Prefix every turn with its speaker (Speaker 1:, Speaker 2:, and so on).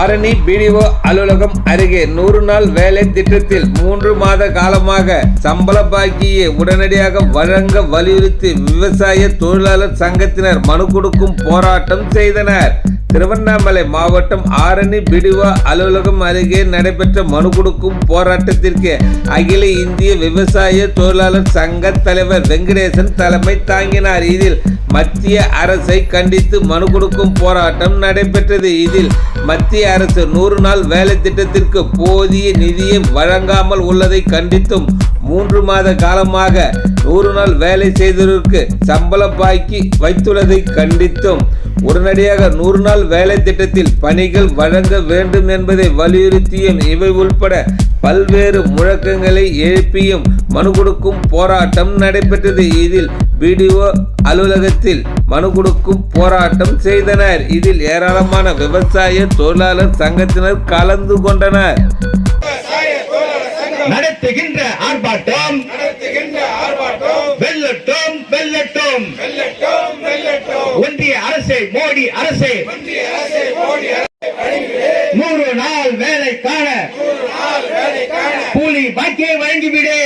Speaker 1: Arani BDO அலுவலகம் அருகே நூறு நாள் வேலை திட்டத்தில் மூன்று மாத காலமாக சம்பள பாக்கியை உடனடியாக வழங்க வலியுறுத்தி விவசாய தொழிலாளர் சங்கத்தினர் மனு கொடுக்கும் போராட்டம் செய்தனர். திருவண்ணாமலை மாவட்டம் ஆரணி பிடிஓ அலுவலகம் அருகே நடைபெற்ற மனு கொடுக்கும் போராட்டத்திற்கு அகில இந்திய விவசாய தொழிலாளர் சங்க தலைவர் வெங்கடேசன் தலைமை தாங்கினார். இதில் மத்திய அரசை கண்டித்து மனு கொடுக்கும் போராட்டம் நடைபெற்றது. இதில் மத்திய அரசு நூறு நாள் வேலை திட்டத்திற்கு போதிய நிதியை வழங்காமல் உள்ளதை கண்டித்தும் மூன்று மாத காலமாக நூறு நாள் வேலை செய்தவருக்கு சம்பளம் பாக்கி வைத்துள்ளதை கண்டித்தும் உடனடியாக நூறு நாள் வேலை திட்டத்தில் பணிகள் வழங்க வேண்டும் என்பதை வலியுறுத்தியும் இவை உள்பட பல்வேறு முழக்கங்களை எழுப்பியும் மனு கொடுக்கும் போராட்டம் நடைபெற்றது. இதில் பிடிஓ அலுவலகத்தில் மனு கொடுக்கும் போராட்டம் செய்தனர். இதில் ஏராளமான விவசாய தொழிலாளர் சங்கத்தினர் கலந்து கொண்டனர்.
Speaker 2: நடத்துகின்ற ஆர்ப்பாட்டம் வெல்லட்டும் வெல்லட்டும். ஒன்றிய அரசே மோடி அரசே
Speaker 3: ஒன்றிய அரசை மோடி
Speaker 2: நூறு நாள் வேலைக்கான
Speaker 3: வாக்கியை வழங்கிவிடு.